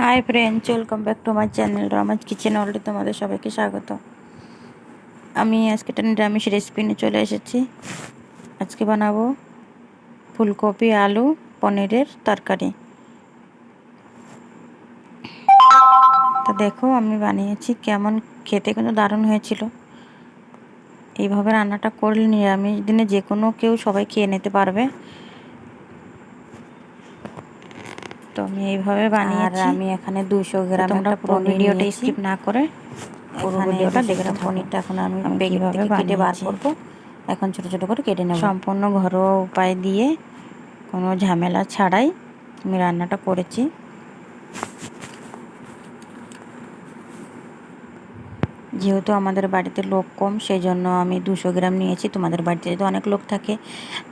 Hi friends welcome back to my channel Rama's kitchen already তোমাদের সবাইকে স্বাগত। আমি আজকে একটা নিরামিষ রেসিপি নিয়ে চলে এসেছি। আজকে বানাবো ফুলকপি, আলু, পনিরের তরকারি। তা দেখো, আমি বানিয়েছি, কেমন খেতে কিন্তু দারুণ হয়েছিল। এইভাবে রান্নাটা করলে নিরামিষ দিনে যে কোনো কেউ সবাই খেয়ে নিতে পারবে। তো আমি এইভাবে বানিয়েছি। আর আমি এখানে দুশো গ্রাম একটা পুরো ভিডিওটা স্কিপ না করে পুরো ভিডিওটা দেখে পনিরটা এখন আমি কীভাবে কেটে বার করব। এখন ছোট ছোট করে কেটে নেব। সম্পূর্ণ ঘরোয়া উপায় দিয়ে কোনো ঝামেলা ছাড়াই আমি রান্নাটা করেছি। যেহেতু আমাদের বাড়িতে লোক কম সেই জন্য আমি দুশো গ্রাম নিয়েছি। তোমাদের বাড়িতে যদি অনেক লোক থাকে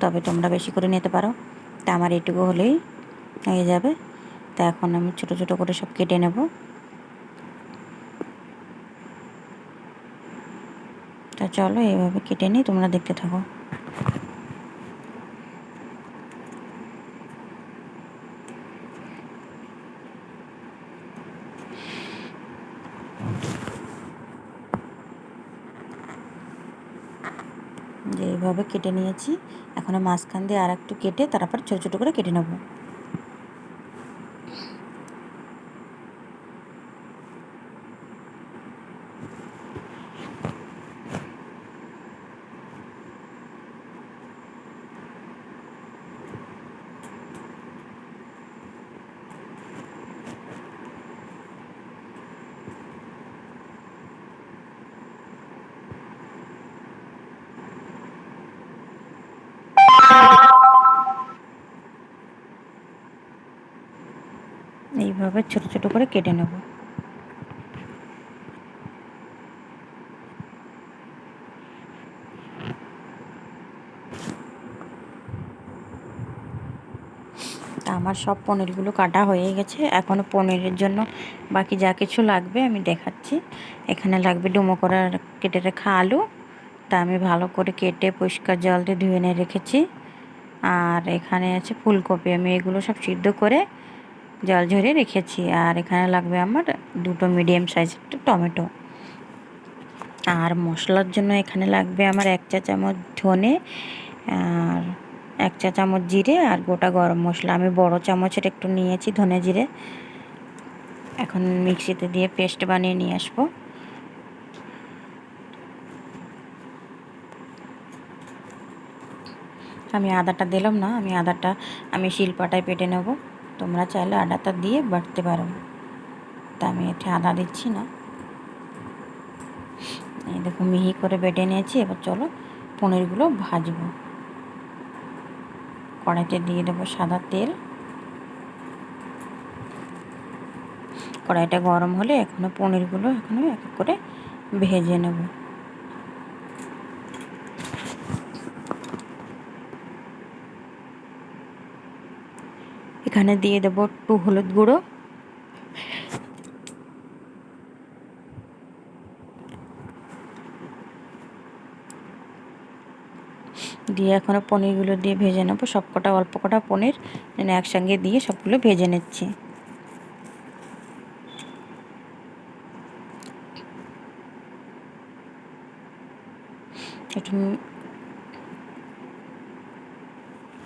তবে তোমরা বেশি করে নিতে পারো। তা আমার এটুকু হলেই হয়ে যাবে। তা এখন আমি ছোট ছোট করে সব কেটে নেব। তা চলো এইভাবে কেটে নিই, তোমরা দেখতে থাকো। যে এইভাবে কেটে নিয়েছি, এখন মাঝখান দিয়ে আর একটু কেটে, তারপর ছোটো ছোটো করে কেটে নেব। এইভাবে ছোট ছোট করে কেটে নেব। আমার সব পনিরগুলো কাটা হয়ে গেছে। এখনও পনিরের জন্য বাকি যা কিছু লাগবে আমি দেখাচ্ছি। এখানে লাগবে ডুমো করা কেটে রেখা আলু। তা আমি ভালো করে কেটে পরিষ্কার জল দিয়ে ধুয়ে নিয়ে রেখেছি। আর এখানে আছে ফুলকপি। আমি এগুলো সব সিদ্ধ করে জল ঝরিয়ে রেখেছি। আর এখানে লাগবে আমার দুটো মিডিয়াম সাইজের টমেটো। আর মশলার জন্য এখানে লাগবে আমার এক চা চামচ ধনে, আর এক চা চামচ জিরে আর গোটা গরম মশলা। আমি বড় চামচের একটু নিয়েছি ধনে জিরে। এখন মিক্সিতে দিয়ে পেস্ট বানিয়ে নিয়ে আসব। আমি আদাটা দিলাম না, আমি আদাটা, আমি শিলপাটায় পেটে নেব। তোমরা চাইলে আদাটা দিয়ে বাটতে পারো। তা আমি এতে আদা দিচ্ছি না। এই দেখো মিহি করে বেটে নিয়েছি, এবার চলো পনিরগুলো ভাজবো। কড়াইতে দিয়ে দেবো সাদা তেল। কড়াইটা গরম হলে এখনও পনিরগুলো এখনও এক করে ভেজে নেব। এখানে দিয়ে দেবো একটু হলুদ গুঁড়ো। দিয়ে এখনও পনিরগুলো দিয়ে ভেজে নেব। সব কটা অল্প কটা পনির, একসঙ্গে দিয়ে সবগুলো ভেজে নিচ্ছি একটু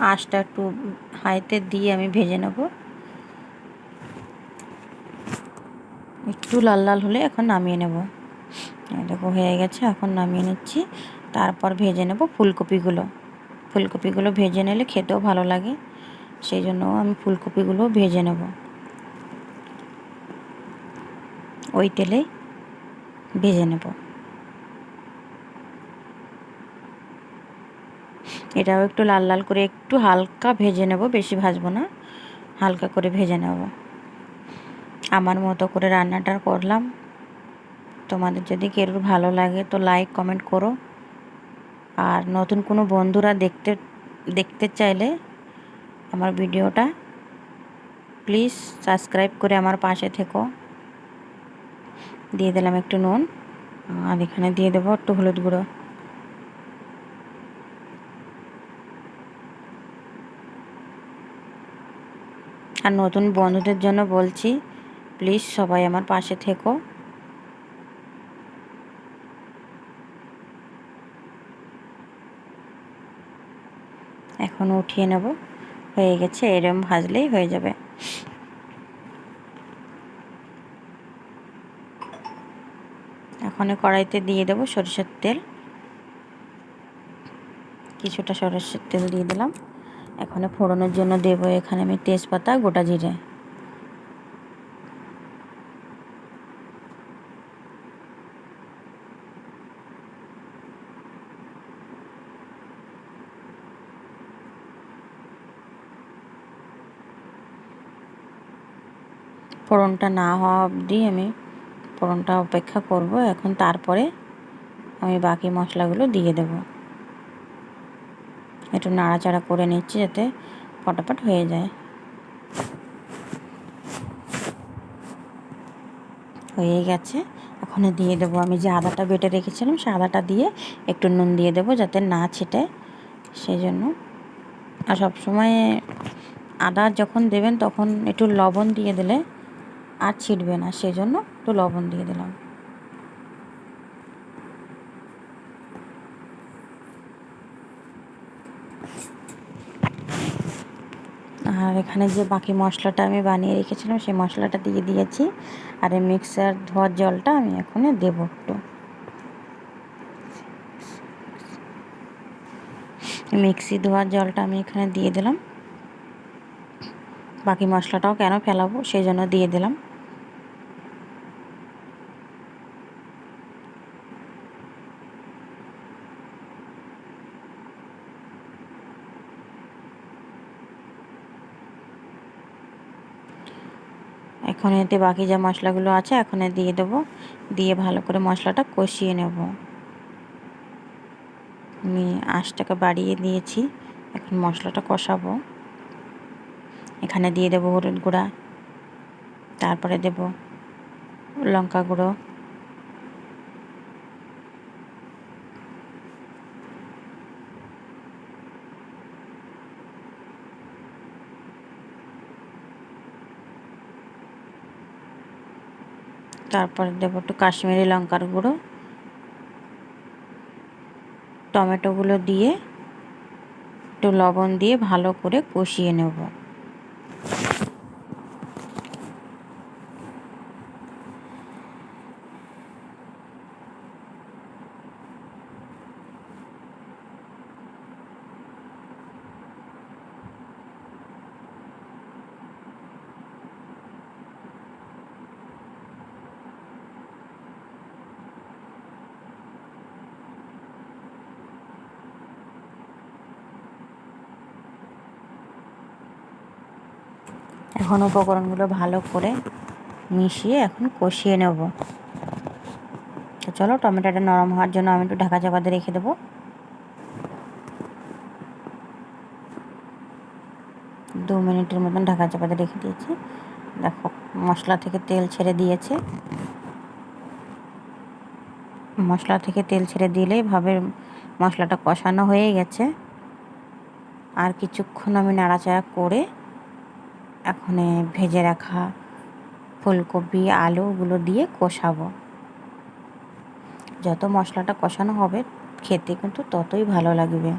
আঁশটা একটু হাইতে দিয়ে আমি ভেজে নেব। একটু লাল লাল হলে এখন নামিয়ে নেব। দেখো, হয়ে গেছে, এখন নামিয়ে নিচ্ছি। তারপর ভেজে নেব ফুলকপিগুলো। ফুলকপিগুলো ভেজে নিলে খেতেও ভালো লাগে, সেই জন্য আমি ফুলকপিগুলো ভেজে নেব। ওই তেলে ভেজে নেব। এটাও একটু লাল লাল করে একটু হালকা ভেজে নেব, বেশি ভাজবো না। হালকা করে ভেজে নেব। আমার মতো করে রান্নাটা করলাম। তোমাদের যদি কেউ ভালো লাগে তো লাইক, কমেন্ট করো। আর নতুন কোনো বন্ধুরা দেখতে দেখতে চাইলে আমার ভিডিওটা প্লিজ সাবস্ক্রাইব করে আমার পাশে থেকো। দিয়ে দিলাম একটু নুন। আর এখানে দিয়ে দেবো একটু হলুদ গুঁড়ো। আর নতুন বন্ধুদের জন্য বলছি প্লিজ সবাই আমার পাশে থেকো। এখন উঠিয়ে নেব। হয়ে গেছে, এরম ভাজলেই হয়ে যাবে। এখন কড়াইতে দিয়ে দেবো সরিষার তেল। কিছুটা সরষের তেল দিয়ে দিলাম। এখানে ফোড়নের জন্য দেবো এখানে আমি তেজপাতা, গোটা জিরে। ফোড়নটা না হওয়া অবধি আমি ফোড়নটা অপেক্ষা করব। এখন তারপরে আমি বাকি মশলাগুলো দিয়ে দেব। একটু নাড়াচাড়া করে নিচ্ছি যাতে ফটাফট হয়ে যায়। হয়ে গেছে। এখন দিয়ে দেবো। আমি যে আদাটা বেটে রেখেছিলাম, সে আদাটা দিয়ে একটু নুন দিয়ে দেবো যাতে না ছিটে। সেই জন্য। আর সবসময় আদা যখন দেবেন তখন একটু লবণ দিয়ে দিলে আর ছিটবে না। সেজন্য একটু লবণ দিয়ে দিলাম। আর এখানে যে বাকি মশলাটা আমি বানিয়ে রেখেছিলাম, সেই মশলাটা দিয়ে দিয়েছি। আর এই মিক্সার ধোয়ার জলটা আমি এখন দেব একটু। মিক্সি ধোয়ার জলটা আমি এখানে দিয়ে দিলাম। বাকি মশলাটাও কেন ফেলাবো, সেই জন্য দিয়ে দিলাম। এখন এতে বাকি যা মশলাগুলো আছে এখন দিয়ে দেবো। দিয়ে ভালো করে মশলাটা কষিয়ে নেব। আমি আঁশটাকে বাড়িয়ে দিয়েছি। এখন মশলাটা কষাবো। এখানে দিয়ে দেবো হলুদ গুঁড়া। তারপরে দেব লঙ্কা গুঁড়ো। তারপরে দেবো একটু কাশ্মীরি লঙ্কার গুঁড়ো, টমেটোগুলো দিয়ে একটু লবণ দিয়ে ভালো করে কষিয়ে নেব। এখন উপকরণগুলো ভালো করে মিশিয়ে এখন কষিয়ে নেব। তো চলো, টমেটোটা নরম হওয়ার জন্য আমি একটু ঢাকা চাপাতে রেখে দেবো। দু মিনিটের মতন ঢাকা চাপাতে রেখে দিয়েছি। দেখো, মশলা থেকে তেল ছেড়ে দিয়েছে। মশলা থেকে তেল ছেড়ে দিলেই ভাবে মশলাটা কষানো হয়ে গেছে। আর কিছুক্ষণ আমি নাড়াচাড়া করে এখন ভেজে রাখা ফুলকপি আলুগুলো দিয়ে কষাবো। যত মশলাটা কষানো হবে, খেতে কিন্তু ততই ভালো লাগবে।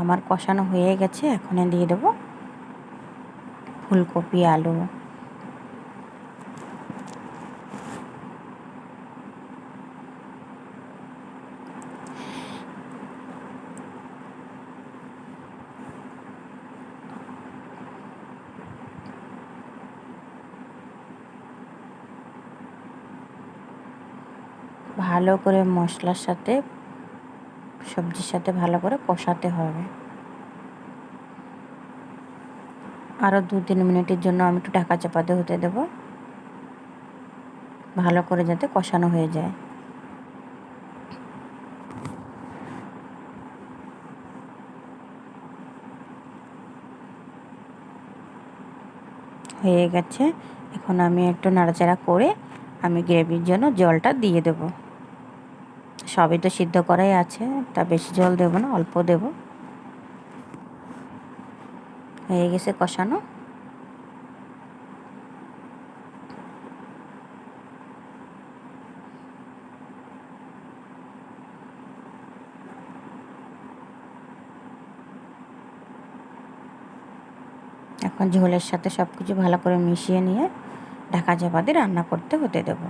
আমার কষানো হয়ে গেছে, এখন দিয়ে দেবো ফুলকপি, আলু। ভালো করে মশলার সাথে, সবজির সাথে ভালো করে কষাতে হবে। আরও দু তিন মিনিটের জন্য আমি একটু ঢাকা চাপাতে হতে দেব। ভালো করে যাতে কষানো হয়ে যায়। হয়ে গেছে। এখন আমি একটু নাড়াচাড়া করে আমি গ্রেভির জন্য জলটা দিয়ে দেব। সবই তো সিদ্ধ করাই আছে। তা বেশি জল দেব না, অল্প দেব। হয়ে গেছে কষানো। এখন ঝোলের সাথে সব কিছু ভালো করে মিশিয়ে নিয়ে ঢাকা চাপা দিয়ে রান্না করতে হতে দেবো।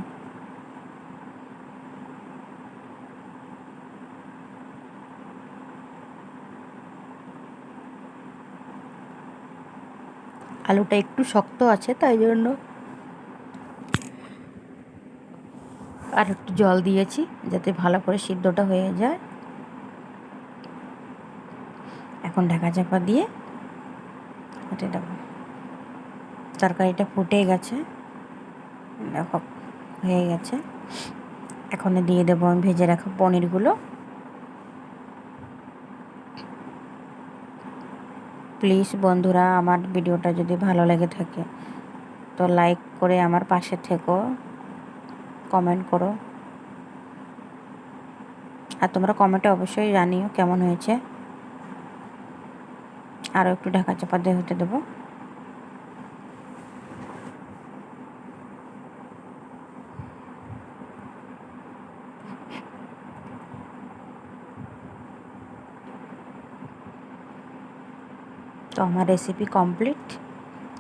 আলুটা একটু শক্ত আছে, তাই জন্য আর একটু জল দিয়েছি যাতে ভালো করে সিদ্ধটা হয়ে যায়। এখন ঢাকা চাপা দিয়ে হতে দেবো। তরকারিটা ফুটে গেছে হয়ে গেছে। এখন দিয়ে দেবো আমি ভেজে রাখা পনিরগুলো। প্লিজ বন্ধুরা, আমার ভিডিওটা যদি ভালো লেগে থাকে, তো লাইক করে আমার পাশে থেকো, কমেন্ট করো। আর তোমরা কমেন্টে অবশ্যই জানিও কেমন হয়েছে। আরও একটু ঢাকা চাপা দিয়ে হতে দেবো। তো আমার রেসিপি কমপ্লিট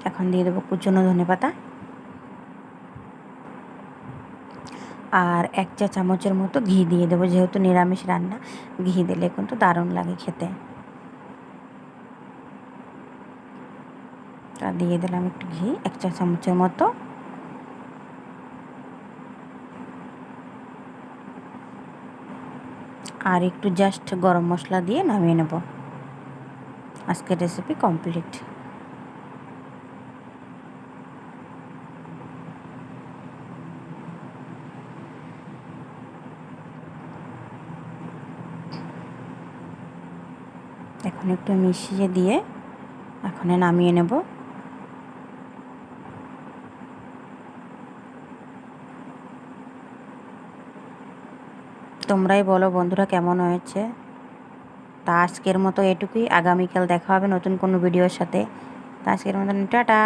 এখন দিয়ে দেবো কুচনো ধনে পাতা। আর এক চা চামচের মতো ঘি দিয়ে দেবো, যেহেতু নিরামিষ রান্না, ঘি দিলে কিন্তু দারুণ লাগে খেতে। তা দিয়ে দিলাম একটু ঘি, এক চা চামচের মতো। আর একটু জাস্ট গরম মশলা দিয়ে নামিয়ে নেব। আজকের রেসিপি কমপ্লিট এখন একটু মিশিয়ে দিয়ে এখন নামিয়ে নেব। তোমরাই বলো বন্ধুরা কেমন হয়েছে? তা আজকের মতো এটুকুই। আগামীকাল দেখা হবে নতুন কোনো ভিডিওর সাথে। তা আজকের মতন টাটা।